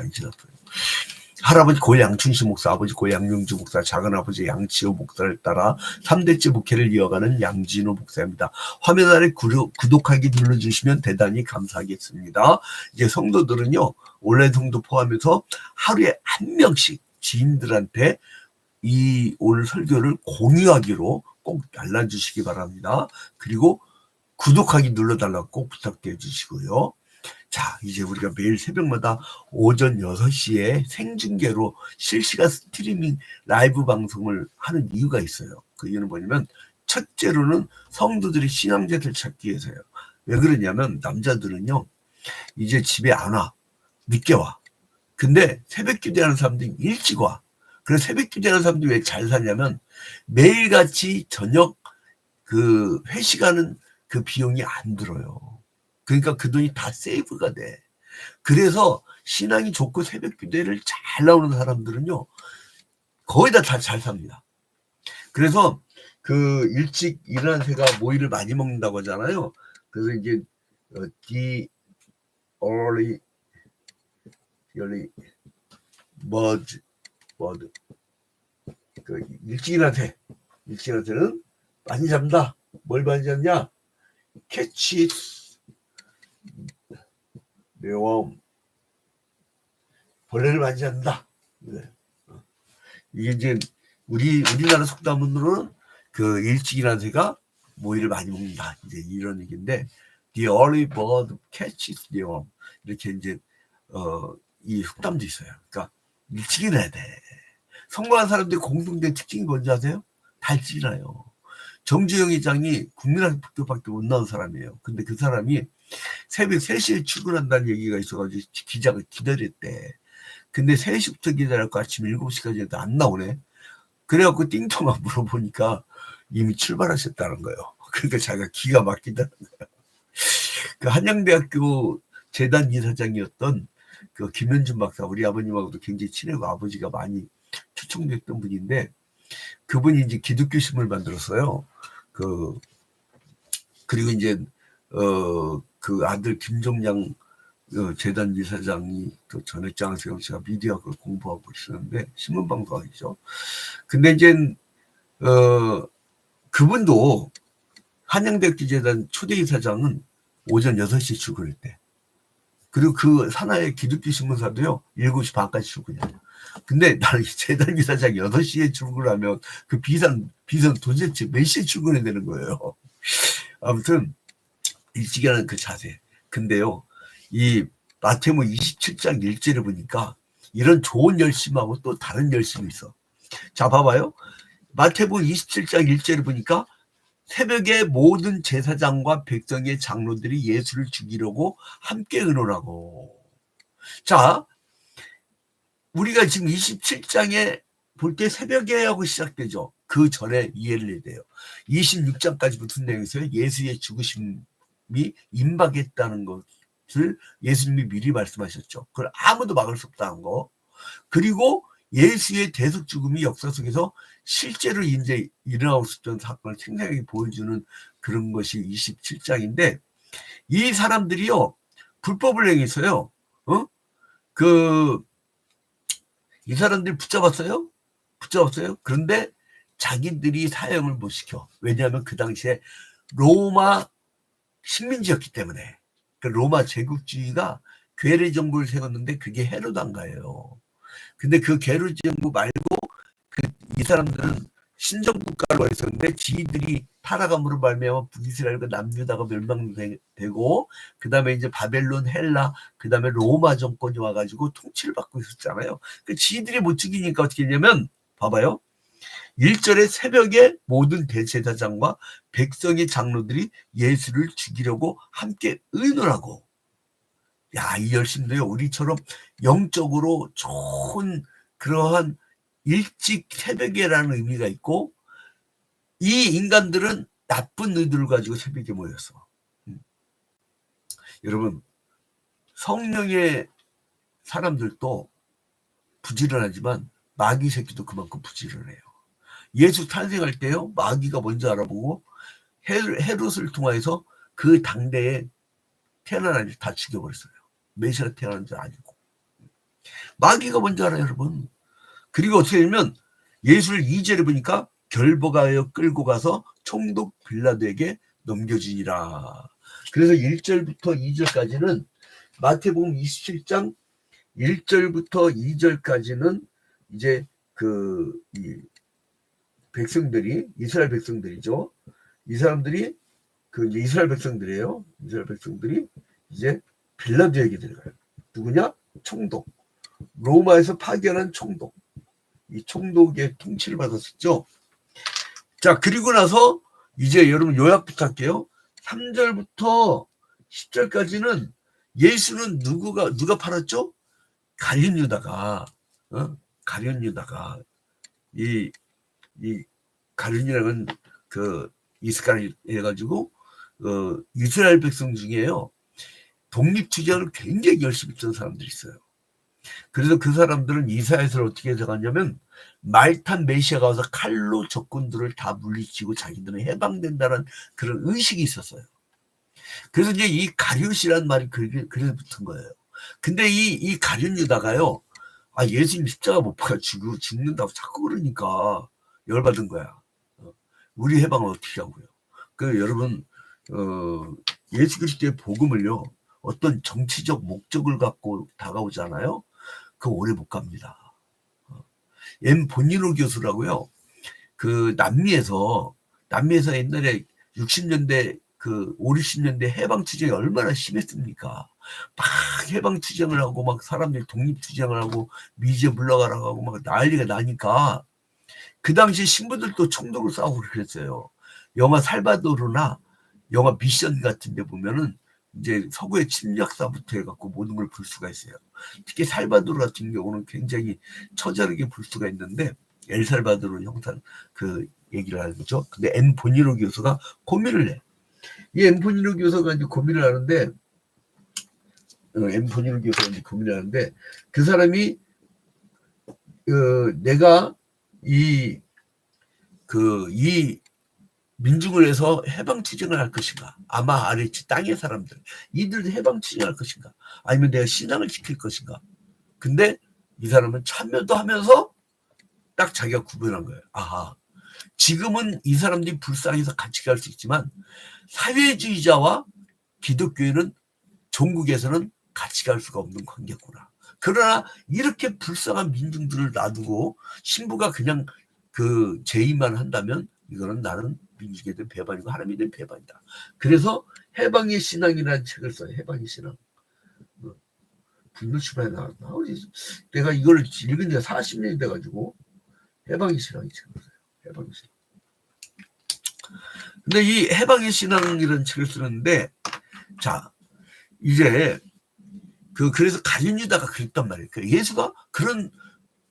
많이 지났어요. 할아버지 고 양춘식 목사, 아버지 고 양명주 목사, 작은아버지 양치호 목사를 따라 3대째 목회를 이어가는 양진호 목사입니다. 화면 아래 구독, 구독하기 눌러주시면 대단히 감사하겠습니다. 이제 성도들은요, 온라인 성도 포함해서 하루에 한 명씩 지인들한테 이 오늘 설교를 공유하기로 꼭 알려주시기 바랍니다. 그리고 구독하기 눌러달라고 꼭 부탁해 주시고요. 자, 이제 우리가 매일 새벽마다 오전 6시에 생중계로 실시간 스트리밍 라이브 방송을 하는 이유가 있어요. 그 이유는 뭐냐면, 첫째로는 성도들이 신앙제를 찾기 위해서요. 왜 그러냐면, 남자들은요, 이제 집에 안 와. 늦게 와. 근데 새벽 기도하는 사람들이 일찍 와. 그래서 새벽 기도하는 사람들이 왜 잘 사냐면, 매일같이 저녁 그 회식하는 그 비용이 안 들어요. 그러니까 그 돈이 다 세이브가 돼. 그래서 신앙이 좋고 새벽 기도를 잘 나오는 사람들은요, 거의 다 잘 삽니다. 그래서 그 일찍 일어난 새가 모이를 많이 먹는다고 하잖아요. 그래서 이제 어, the early early bird bird 그 일찍 일어난 새 일찍 일어난 새는 많이 잡니다. 뭘 많이 잡냐? 캐치 묘엄 벌레를 잡는다. 네. 어. 이게 이제 우리 우리나라 속담으로는 그 일찍 일어난 새가 모이를 많이 먹는다. 이제 이런 얘기인데 the early bird catches the worm 이렇게 이제 어 이 속담도 있어요. 그러니까 일찍 일어나야 돼. 성공한 사람들의 공통된 특징이 뭔지 아세요? 일어나요. 정주영 회장이 국민학교 밖에 못 나온 사람이에요. 근데 그 사람이 새벽 3시에 출근한다는 얘기가 있어가지고 기자가 기다렸대. 근데 3시부터 기다렸고 아침 7시까지 해도 안 나오네. 그래갖고 띵통아 물어보니까 이미 출발하셨다는 거예요. 그러니까 자기가 기가 막히다는 거예요. 그 한양대학교 재단 이사장이었던 그 김현준 박사, 우리 아버님하고도 굉장히 친하고 아버지가 많이 초청됐던 분인데 그분이 이제 기독교 신문을 만들었어요. 그 그리고 이제 어 그 아들 김종양 어, 재단 이사장이 또 전액 장세영 씨가 미디어학을 공부하고 있었는데 신문 방송이죠. 근데 이제 어 그분도 한양대학교 재단 초대 이사장은 오전 6시 출근했대. 그리고 그 산하의 기독교 신문사도요 7시 반까지 출근해요. 근데 나는 재단 이사장 8시에 출근하면 그 비상 비상 도대체 몇 시에 출근해야 되는 거예요. 아무튼 일찍 하는 그 자세. 근데요, 이 마태복 27장 1절을 보니까 이런 좋은 열심하고 또 다른 열심이 있어. 자, 봐봐요. 마태복 27장 1절을 보니까 새벽에 모든 제사장과 백성의 장로들이 예수를 죽이려고 함께 의논하고. 자, 우리가 지금 27장에 볼 때 새벽에 하고 시작되죠. 그 전에 이해를 해야 돼요. 26장까지 붙은 내용에서 예수의 죽으심이 임박했다는 것을 예수님이 미리 말씀하셨죠. 그걸 아무도 막을 수 없다는 거. 그리고 예수의 대속 죽음이 역사 속에서 실제로 이제 일어나고 있었던 사건을 생생하게 보여주는 그런 것이 27장인데 이 사람들이요 불법을 행했어요. 어? 그 이 사람들이 붙잡았어요. 붙잡았어요. 그런데 자기들이 사형을 못 시켜. 왜냐하면 그 당시에 로마 식민지였기 때문에 그 로마 제국주의가 괴뢰 정부를 세웠는데 그게 헤로단가예요. 근데 그 괴뢰 정부 말고 그 이 사람들은 신정 국가로 했었는데 지들이 타락함으로 말미암아 북이스라엘과 남유다가 멸망되고 그 다음에 이제 바벨론, 헬라, 그 다음에 로마 정권이 와가지고 통치를 받고 있었잖아요. 그 지들이 못 죽이니까 어떻게 했냐면 봐봐요. 1절에 새벽에 모든 대제사장과 백성의 장로들이 예수를 죽이려고 함께 의논하고 야, 이 열심도요. 우리처럼 영적으로 좋은 그러한 일찍 새벽에라는 의미가 있고 이 인간들은 나쁜 의도를 가지고 새벽에 모였어. 음. 여러분 성령의 사람들도 부지런하지만 마귀 새끼도 그만큼 부지런해요. 예수 탄생할 때요 마귀가 먼저 알아보고 헤롯을 통해서 그 당대에 태어난 아이를 다 죽여버렸어요. 메시아 태어난 줄 아니고. 마귀가 뭔지 알아요, 여러분. 그리고 어떻게 되면 예수를 2절에 보니까 결복하여 끌고 가서 총독 빌라도에게 넘겨지니라. 그래서 1절부터 2절까지는 마태복음 27장 1절부터 2절까지는 이제 그이 백성들이 이스라엘 백성들이죠. 이 사람들이 그 이제 이스라엘 백성들이에요. 이스라엘 백성들이 이제 빌라도에게 들어가요. 누구냐? 총독. 로마에서 파견한 총독. 이 총독의 통치를 받았었죠. 자, 그리고 나서 이제 여러분 요약 부탁할게요. 3절부터 10절까지는 예수는 누구가 누가 팔았죠? 가룟 유다가 어? 가룟 유다가 이 이 가룟이라는 그 이스라엘 해가지고 어, 이스라엘 백성 중에요 독립 투쟁을 굉장히 열심히 했던 사람들이 있어요. 그래서 그 사람들은 이사야서를 어떻게 해석하냐면 말탄 메시아가 와서 칼로 적군들을 다 물리치고 자기들은 해방된다는 그런 의식이 있었어요. 그래서 이제 이 가룟이라는 말이 그렇게 그래서 붙은 거예요. 근데 이, 이 가룟 유다가요, 아, 예수님 십자가 못 박아 죽, 죽는다고 자꾸 그러니까 열받은 거야. 어, 우리 해방을 어떻게 하고요. 그 여러분, 어, 예수 그리스도의 복음을요, 어떤 정치적 목적을 갖고 다가오잖아요. 그 오래 못 갑니다. 어, 엠 본인호 교수라고요. 그 남미에서 남미에서 옛날에 60년대 그 5, 60년대 해방 투쟁이 얼마나 심했습니까? 막 해방 투쟁을 하고 막 사람들이 독립 투쟁을 하고 미제 물러가라고 하고 막 난리가 나니까 그 당시 신부들도 총독을 싸우고 그랬어요. 영화 살바도르나 영화 미션 같은 데 보면은 이제 서구의 침략사부터 해갖고 모든 걸 볼 수가 있어요. 특히 살바도르 같은 경우는 굉장히 처절하게 볼 수가 있는데 엘살바도르 형상 그 얘기를 하는 거죠. 근데 엔 보니로 교수가 고민을 해. 이 엠포니로 교수가 이제 고민을 하는데 어, 엠포니로 교수가 이제 고민을 하는데 그 사람이 어, 내가 이 그, 이 민중을 해서 해방 투쟁을 할 것인가? 아마 아래치 땅의 사람들. 이들 해방 투쟁할 것인가? 아니면 내가 신앙을 지킬 것인가? 근데 이 사람은 참여도 하면서 딱 자기가 구분한 거예요. 아하. 지금은 이 사람들이 불쌍해서 같이 갈 수 있지만 사회주의자와 기독교인은 종국에서는 같이 갈 수가 없는 관계구나. 그러나 이렇게 불쌍한 민중들을 놔두고 신부가 그냥 그 제의만 한다면 이거는 나는 민중에 대한 배반이고 하나님에 대한 배반이다. 그래서 해방의 신앙이라는 책을 써요. 해방의 신앙. 분노출판에 나왔나? 내가 이걸 읽은 지가 40년이 돼가지고 해방의 신앙이 책을 써요. 해방의 신앙. 근데 이 해방의 신앙이라는 책을 쓰는데 자 이제 그 그래서 유다가 그랬단 말이에요. 그 예수가 그런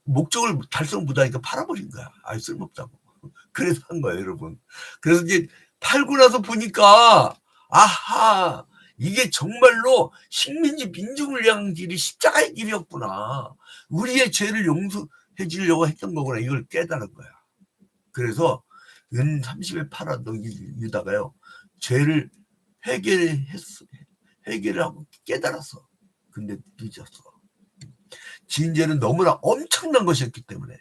목적을 달성 못하니까 팔아버린 거야. 아예 쓸모없다고. 그래서 한 거예요, 여러분. 그래서 이제 팔고 나서 보니까 아하 이게 정말로 식민지 민중을 위한 길이 십자가의 길이었구나. 우리의 죄를 용서해 주려고 했던 거구나. 이걸 깨달은 거야. 그래서 은 30에 팔았던 유다가요. 죄를 해결했어. 해결을 하고 깨달았어. 근데 늦었어. 진죄는 너무나 엄청난 것이었기 때문에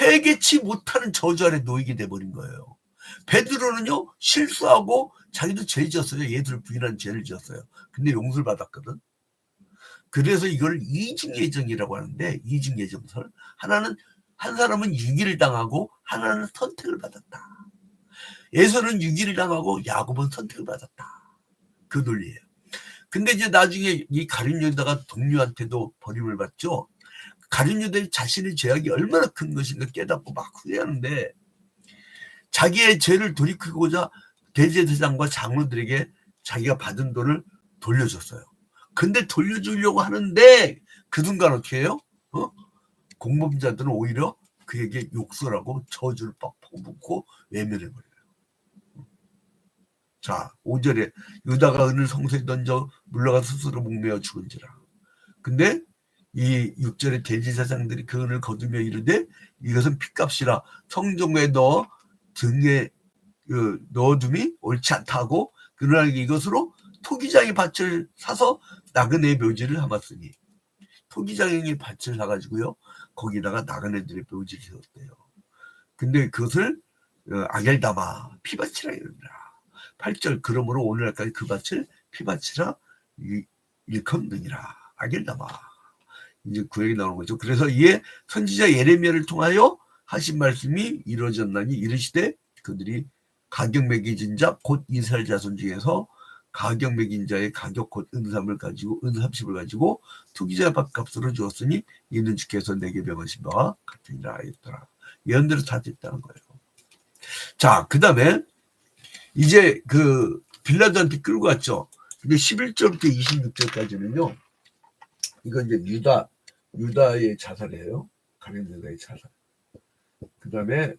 회개치 못하는 저주 아래 놓이게 돼버린 거예요. 베드로는요 실수하고 자기도 죄 지었어요. 얘들 부인한 죄를 지었어요. 근데 용서를 받았거든. 그래서 이걸 이중 예정이라고 하는데 이중 예정설 하나는 한 사람은 유기를 당하고 하나는 선택을 받았다. 예서는 유기를 당하고 야곱은 선택을 받았다. 그 논리예요. 근데 이제 나중에 이 가룟 유다가 동료한테도 버림을 받죠. 가룟 유다의 자신의 죄악이 얼마나 큰 것인가 깨닫고 막 후회하는데 자기의 죄를 돌이키고자 대제사장과 장로들에게 자기가 받은 돈을 돌려줬어요. 근데 돌려주려고 하는데 그 순간 어떻게 해요? 어? 공범자들은 오히려 그에게 욕설하고 저주를 빡 퍼붓고 외면해버려요. 자, 5절에 유다가 은을 성소에 던져 물러가 스스로 목매어 죽은지라. 근데 이 6절에 대지사장들이 그 은을 거두며 이르되 이것은 핏값이라 성종에 넣어 등에 그 넣어둠이 옳지 않다고 그러나 이것으로 토기장의 밭을 사서 나그네 묘지를 삼았으니 토기장에게 밭을 사가지고요. 거기다가 나그네들의 묘지를 세웠대요. 근데 그것을 어, 아겔다마 피밭이라 이러더라. 8절 그러므로 오늘날까지 그 밭을 피밭이라 일- 일컫느니라. 아겔다마. 이제 구약이 나오는 거죠. 그래서 이에 선지자 예레미야를 통하여 하신 말씀이 이루어졌나니 이르시되 그들이 가격 매기진 자 곧 이스라엘 자손 중에서 가격 매긴 자의 가격 곧 은삼을 가지고 은삼십을 가지고 투기자 밥값으로 주었으니 이는 주께서 내게 명하신 바와 같으니라 하였더라. 예언대로 다 됐다는 거예요. 자, 그 다음에 이제 그 빌라도한테 끌고 갔죠. 근데 11절부터 26절까지는요. 이건 이제 유다 유다의 자살이에요. 가련 유다의 자살. 그 다음에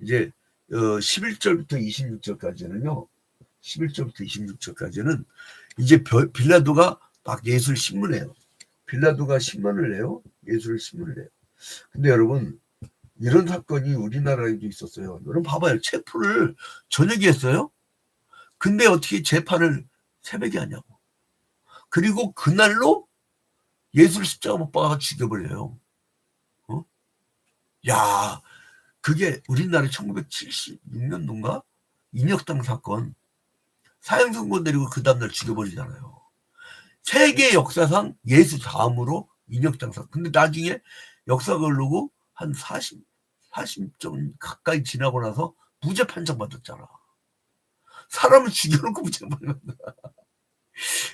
이제 어, 11절부터 26절까지는요. 11절부터 26절까지는 이제 벼- 빌라도가 막 예술 신문해요. 빌라도가 신문을 내요. 예술 신문을 내요. 근데 여러분 이런 사건이 우리나라에도 있었어요. 여러분 봐봐요. 체포를 저녁에 했어요. 근데 어떻게 재판을 새벽에 하냐고. 그리고 그날로 예술 십자가 못 박아 죽여버려요. 어? 야, 그게 우리나라 1976년도인가? 인혁당 사건. 사형 선고 내리고 그 다음날 죽여버리잖아요. 세계 역사상 예수 다음으로 인혁당 사건. 근데 나중에 역사가 흐르고 한 40, 40점 가까이 지나고 나서 무죄 판정 받았잖아. 사람을 죽여놓고 무죄 받는다.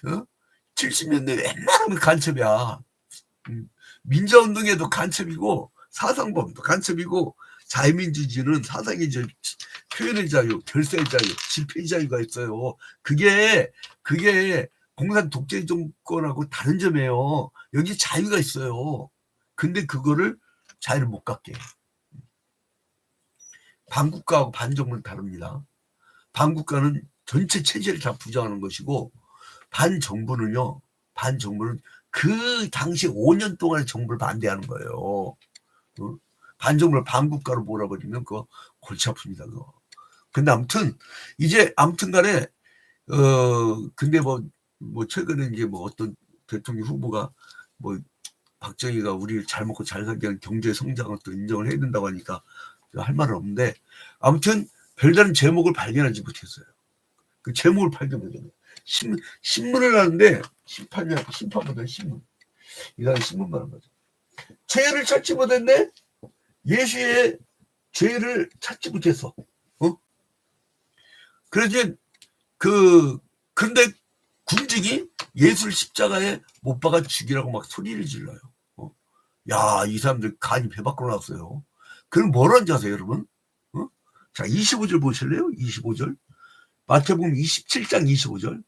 어? 70년대 웬만하면 간첩이야. 음, 민주운동에도 간첩이고 사상범도 간첩이고 자유민주주의는 사상의 자유, 표현의 자유, 결사의 자유, 집회의 자유가 있어요. 그게 그게 공산 독재 정권하고 다른 점이에요. 여기 자유가 있어요. 근데 그거를 자유를 못 갖게. 해. 반국가하고 반정부는 다릅니다. 반국가는 전체 체제를 다 부정하는 것이고 반정부는요. 반정부는 그 당시 5년 동안의 정부를 반대하는 거예요. 어? 반정부를 반국가로 몰아버리면 그거 골치 아픕니다. 그거. 근데 아무튼 이제 아무튼 간에 어 근데 뭐뭐 최근에 이제 뭐 어떤 대통령 후보가 뭐 박정희가 우리를 잘 먹고 잘 살게 하는 경제 성장을 또 인정을 해야 된다고 하니까 할 말은 없는데 아무튼 별다른 제목을 발견하지 못했어요. 그 제목을 발견 못했어요. 신문, 신문을 하는데 심판이 심판보다 신문 이런 신문만 한 거죠. 죄를 찾지 못했네. 예수의 죄를 찾지 못했어. 어? 그래서 그 근데 군직이 예수를 십자가에 못 박아 죽이라고 막 소리를 질러요. 어? 야, 이 사람들 간이 배 밖으로 나왔어요. 그럼 뭐라는지 아세요, 여러분? 어? 자, 25절 보실래요? 25절. 마태복음 27장 25절.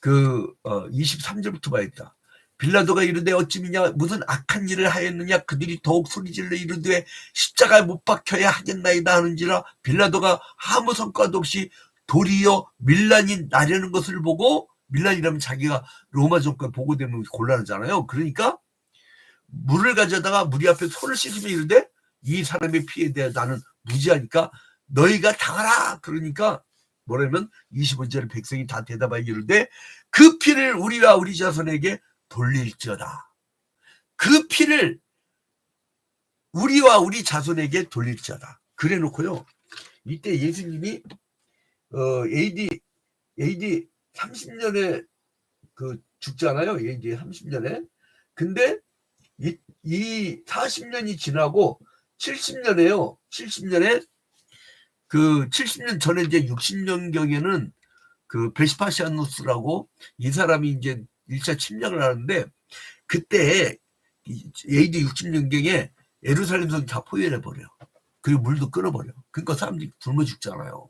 그, 어, 23절부터 봐야겠다. 빌라도가 이르되 어찌미냐 무슨 악한 일을 하였느냐 그들이 더욱 소리질러 이르되 십자가에 못 박혀야 하겠나이다 하는지라 빌라도가 아무 성과도 없이 도리어 밀란이 나려는 것을 보고 밀란이라면 자기가 로마 정권 보고되면 곤란하잖아요. 그러니까 물을 가져다가 무리 앞에 손을 씻으며 이르되 이 사람의 피에 대해 나는 무지하니까 너희가 당하라. 그러니까 뭐라면 25절에 백성이 다 대답하여 이르되 그 피를 우리와 우리 자손에게 돌릴지어다. 그 피를 우리와 우리 자손에게 돌릴지어다. 그래 놓고요. 이때 예수님이 어 AD AD 30년에 그 죽잖아요. AD 30년에. 근데 이, 이 40년이 지나고 70년에요. 70년에 그 70년 전에 이제 60년경에는 그 베스파시아누스라고 이 사람이 이제 1차 침략을 하는데 그때 이 AD 60년경에 예루살렘 성다 포위해 버려. 그리고 물도 끊어버려. 그러니까 사람들이 굶어 죽잖아요.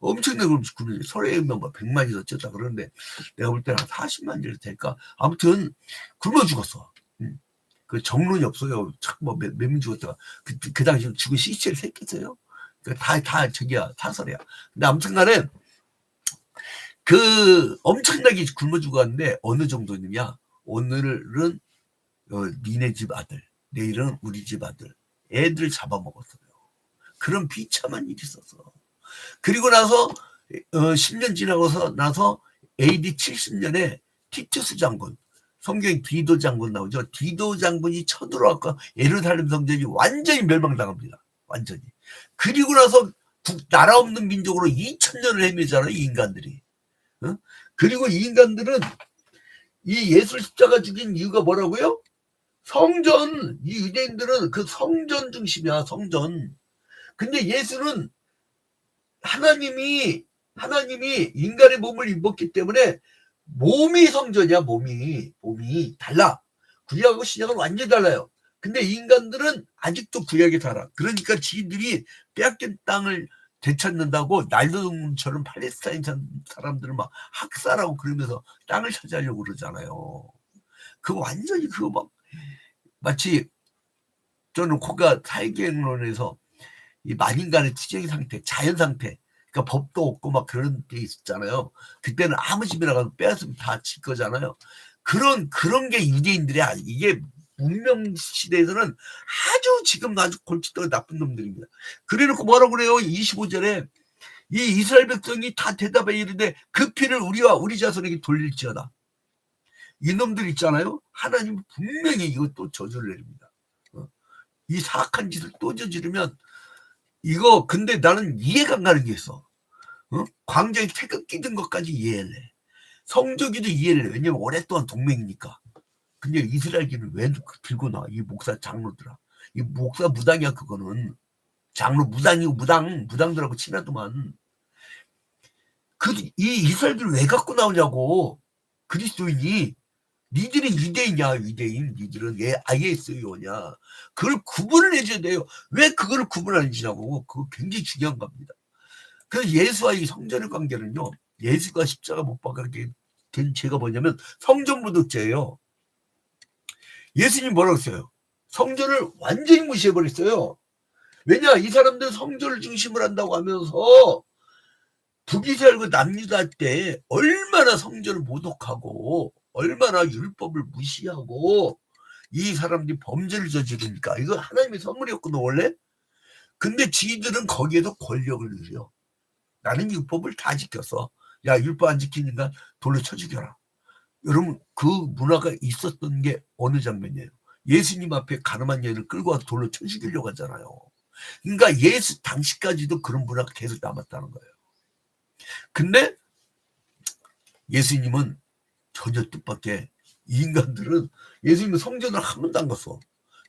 엄청나게 굶어 죽고 서로의 명만 100만이 어쩌다 그러는데 내가 볼 때는 한 40만 이 될까? 아무튼 굶어 죽었어. 음. 그 정론이 없어요. 참뭐 몇 명 죽었다가 그, 그 당시 죽은 시체를 샜겠어요. 다, 다 저기야, 사설이야. 근데 아무튼 간에 그 엄청나게 굶어 죽었는데 어느 정도냐. 오늘은 어, 니네 집 아들, 내일은 우리 집 아들, 애들 잡아먹었어요. 그런 비참한 일이 있었어. 그리고 나서 어, 10년 지나고서 나서 AD 70년에 티투스 장군, 성경에 디도 장군 나오죠. 디도 장군이 쳐들어왔고 예루살렘 성전이 완전히 멸망당합니다. 완전히. 그리고 나서 국, 나라 없는 민족으로 2000년을 헤매잖아요. 이 인간들이. 어? 그리고 이 인간들은 이 예술 십자가 죽인 이유가 뭐라고요? 성전. 이 유대인들은 그 성전 중심이야. 성전. 근데 예수는 하나님이 하나님이 인간의 몸을 입었기 때문에 몸이 성전이야 몸이. 몸이 달라. 구약하고 신약은 완전히 달라요. 근데 인간들은 아직도 구약에 살아. 그러니까 지들이 빼앗긴 땅을 되찾는다고 날도처럼 팔레스타인 사람들을 막 학살하고 그러면서 땅을 차지하려고 그러잖아요. 그 완전히 그거 막 마치 저는 코가 사회계획론에서 이 만인간의 투쟁 상태 자연 상태 그러니까 법도 없고 막 그런 게 있었잖아요. 그때는 아무 집이나 가서 빼앗으면 다 질 거잖아요. 그런 그런 게 유대인들이 아니 이게 문명 시대에서는 아주 지금 아주 골칫덩이 나쁜 놈들입니다. 그래놓고 뭐라고 그래요? 25절에 이 이스라엘 백성이 다 대답해 이르되 그 피를 우리와 우리 자손에게 돌릴지어다. 이놈들 있잖아요. 하나님 분명히 이것도 저주를 내립니다. 어? 이 사악한 짓을 또 저지르면 이거 근데 나는 이해가 안 가는 게 있어. 어? 광장에 태극기 든 것까지 이해를 해. 성조기도 이해를 해. 왜냐면 오랫동안 동맹이니까. 근데 이스라엘기는 왜 들고 나와? 이 목사 장로들아. 이 목사 무당이야 그거는. 장로 무당이고 무당 무당들하고 친하더만. 그 이 이스라엘들 왜 갖고 나오냐고. 그리스도인이 니들은 유대인이야 유대인? 니들은 왜 IS요냐 그걸 구분을 해줘야 돼요. 왜 그거를 구분 안 해주냐고. 그거 굉장히 중요한 겁니다. 그래서 예수와 이 성전의 관계는요 예수가 십자가 못 박게 된 죄가 뭐냐면 성전 무독죄예요. 예수님 뭐라고 했어요? 성전을 완전히 무시해버렸어요. 왜냐? 이 사람들 성전을 중심으로 한다고 하면서 북이스라엘과 남유다 때 얼마나 성전을 모독하고 얼마나 율법을 무시하고 이 사람들이 범죄를 저지르니까. 이거 하나님의 선물이었거든 원래? 근데 지들은 거기에도 권력을 누려. 나는 율법을 다 지켰어. 야 율법 안 지키니까 돌로 쳐 죽여라. 여러분 그 문화가 있었던 게 어느 장면이에요? 예수님 앞에 가늠한 여인을 끌고 와서 돌로 쳐 죽이려고 하잖아요. 그러니까 예수 당시까지도 그런 문화가 계속 남았다는 거예요. 근데 예수님은 전혀 뜻밖의 인간들은 예수님은 성전을 한 번도 안 갔어.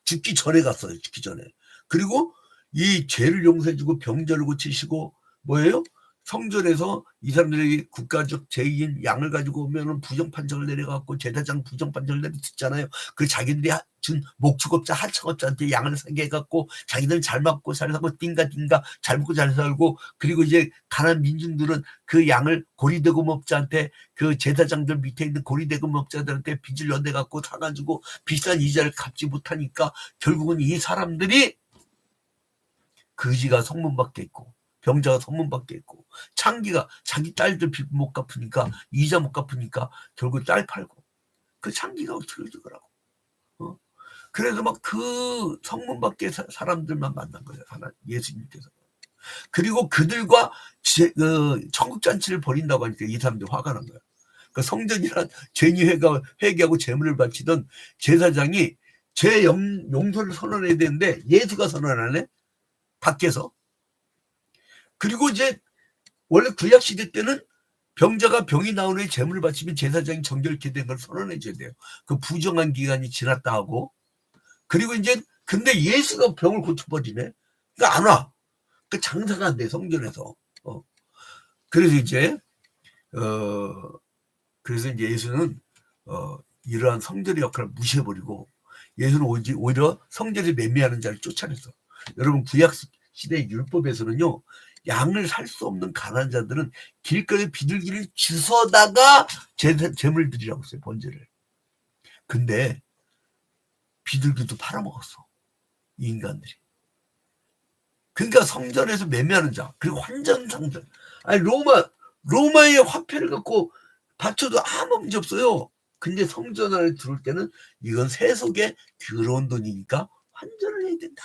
죽기 전에 갔어요. 죽기 전에. 그리고 이 죄를 용서해주고 병자를 고치시고 뭐예요? 성전에서 이 사람들이 국가적 제인 양을 가지고 오면은 부정 판정을 내려갖고 제사장 부정 판정을 내렸잖아요. 그 자기들이 준 목축업자 하청업자한테 양을 사게 해갖고 자기들 잘 먹고 잘 살고 띵가 띵가 잘 먹고 잘 살고 그리고 이제 가난 민중들은 그 양을 고리대금업자한테 그 제사장들 밑에 있는 고리대금업자들한테 빚을 연대갖고 사가지고 비싼 이자를 갚지 못하니까 결국은 이 사람들이 그지가 성문 밖에 있고 병자가 선문밖에 있고 창기가 자기 딸들 빚 못 갚으니까 이자 못 갚으니까 결국 딸 팔고 그 창기가 어떻게 되더라고. 어? 그래서 막 그 성문 밖에 사람들만 만난 거예요 예수님께서. 그리고 그들과 제, 그 천국 잔치를 벌인다고 하니까 이 사람들 화가 난 거야. 그 성전이란 죄니 회가 회개하고 재물을 바치던 제사장이 죄 용서를 선언해야 되는데 예수가 선언하네? 밖에서 그리고 이제 원래 구약 시대 때는 병자가 병이 후에 재물을 바치면 제사장이 정결케 된 걸 선언해 줘야 돼요. 그 부정한 기간이 지났다 하고 그리고 이제 근데 예수가 병을 고쳐버리네. 그러니까 안 와. 그 장사가 안 돼 성전에서. 어. 그래서 이제 어 그래서 이제 예수는 어 이러한 성전의 역할을 무시해버리고 예수는 오히려 성전에 매매하는 자를 쫓아냈어. 여러분 구약 시대 율법에서는요 양을 살 수 없는 가난 자들은 길거리 비둘기를 주워다가 재물 드리라고 했어요 번제를. 근데 비둘기도 팔아먹었어 이 인간들이. 그러니까 성전에서 매매하는 자 그리고 환전상전 아니 로마 로마의 화폐를 갖고 바쳐도 아무 문제 없어요. 근데 성전 안에 들어올 때는 이건 세속에 들어온 돈이니까 환전을 해야 된다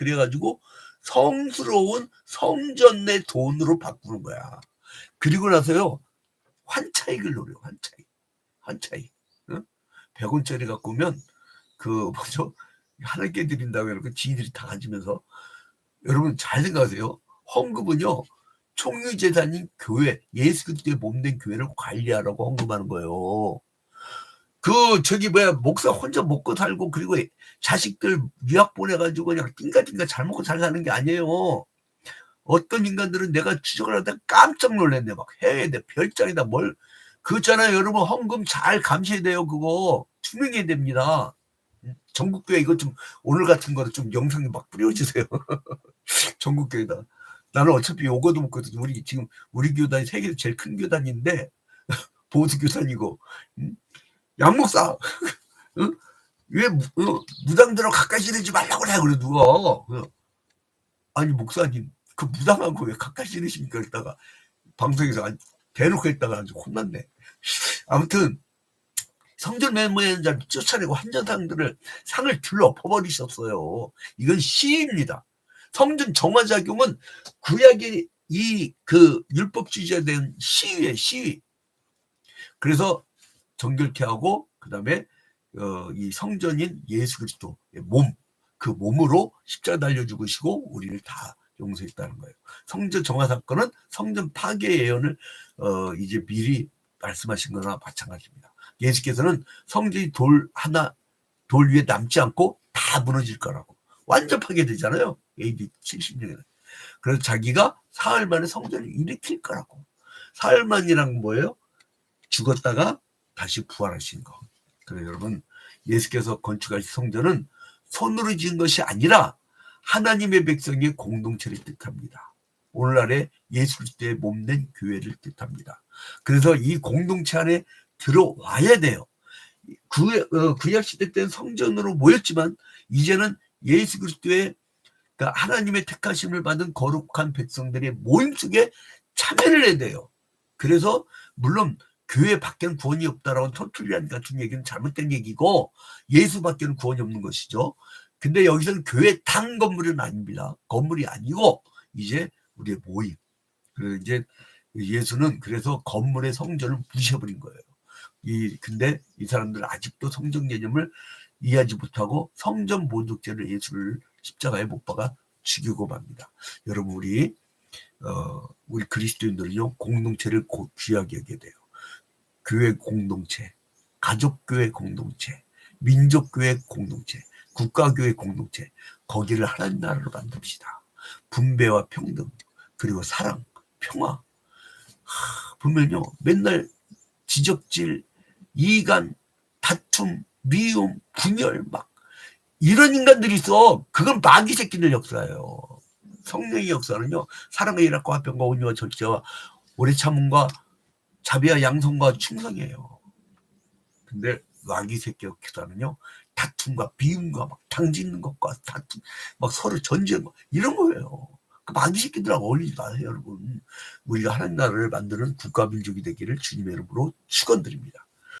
그래가지고 성스러운 성전 내 돈으로 바꾸는 거야. 그리고 나서요, 환차익을 노려, 환차익. 환차익. 응? 100원짜리 갖고 오면 그 뭐죠 하나님께 드린다고 해놓고 지들이 다 가지면서 여러분 잘 생각하세요. 헌금은요 총유재산인 교회 예수 그리스도의 몸된 교회를 관리하라고 헌금하는 거예요. 그 저기 뭐야 목사 혼자 먹고 살고 그리고 자식들 유학 보내가지고 그냥 띵가띵가 잘 먹고 잘 사는 게 아니에요. 어떤 인간들은 내가 추적을 하다 깜짝 놀랐네. 막 해외에 별장에다 뭘 그렇잖아요. 여러분 헌금 잘 감시해야 돼요 그거. 투명해야 됩니다. 전국교회 이거 좀 오늘 같은 거는 좀 영상에 막 뿌려주세요. 전국교회다. 나는 어차피 요거도 먹거든 우리 지금 우리 교단이 세계에서 제일 큰 교단인데 보수 교단이고 음? 양목사. 응? 왜 무, 어, 무당들하고 가까이 지내지 말라고 그래 그래 누가. 어. 아니 목사님 그 무당하고 왜 가까이 지내십니까? 이랬다가 방송에서 아주 대놓고 했다가 아주 혼났네. 아무튼 성전 매매자 쫓아내고 한전상들을 상을 들러 엎어버리셨어요. 이건 시위입니다. 성전 정화작용은 구약의 이 그 율법주의자에 대한 시위에 시위. 그래서 정결케 하고 그 다음에 어, 이 성전인 예수 그리스도의 몸, 그 몸으로 십자가 달려 죽으시고 우리를 다 용서했다는 거예요. 성전 정화 사건은 성전 파괴 예언을 어, 이제 미리 말씀하신 거나 마찬가지입니다. 예수께서는 성전이 돌 하나 돌 위에 남지 않고 다 무너질 거라고 완전 파괴되잖아요. AD 70년에. 그래서 자기가 사흘 만에 성전을 일으킬 거라고. 사흘 만이란 뭐예요? 죽었다가 다시 부활하신 거. 그래서 여러분 예수께서 건축하신 성전은 손으로 지은 것이 아니라 하나님의 백성의 공동체를 뜻합니다. 오늘날의 예수 그리스도의 몸된 교회를 뜻합니다. 그래서 이 공동체 안에 들어와야 돼요. 구, 어, 구약 시대 때는 성전으로 모였지만 이제는 예수 그리스도의 그러니까 하나님의 택하심을 받은 거룩한 백성들의 모임 속에 참여를 해야 돼요. 그래서 물론 교회 밖에는 구원이 없다라고 토툴리안 같은 얘기는 잘못된 얘기고 예수 밖에는 구원이 없는 것이죠. 근데 여기서는 교회 당 건물은 아닙니다. 건물이 아니고 이제 우리의 모임. 그래서 이제 예수는 그래서 건물의 성전을 부셔버린 거예요. 이 근데 이 사람들은 아직도 성전 개념을 이해하지 못하고 성전 모독죄를 예수를 십자가에 못 박아 죽이고 맙니다. 여러분 우리 어 우리 그리스도인들은요 공동체를 곧 귀하게 하게 돼요. 교회 공동체, 가족교회 공동체, 민족교회 공동체, 국가교회 공동체, 거기를 하나님 나라로 만듭시다. 분배와 평등, 그리고 사랑, 평화. 하, 보면요, 맨날 지적질, 이간, 다툼, 미움, 분열, 막, 이런 인간들이 있어. 그건 마귀 새끼들 역사예요. 성령의 역사는요, 사랑의 일학과 화평과 온유와 절제와 오래 참음과 자비와 양성과 충성이에요. 근데 마귀 새끼 역사는요, 다툼과 비움과 막 당짓는 것과 다툼, 막 서로 전쟁, 이런 거예요. 그 마귀 새끼들하고 어울리지 마세요, 여러분. 우리가 하나님 나라를 만드는 국가 민족이 되기를 주님의 이름으로 축원드립니다.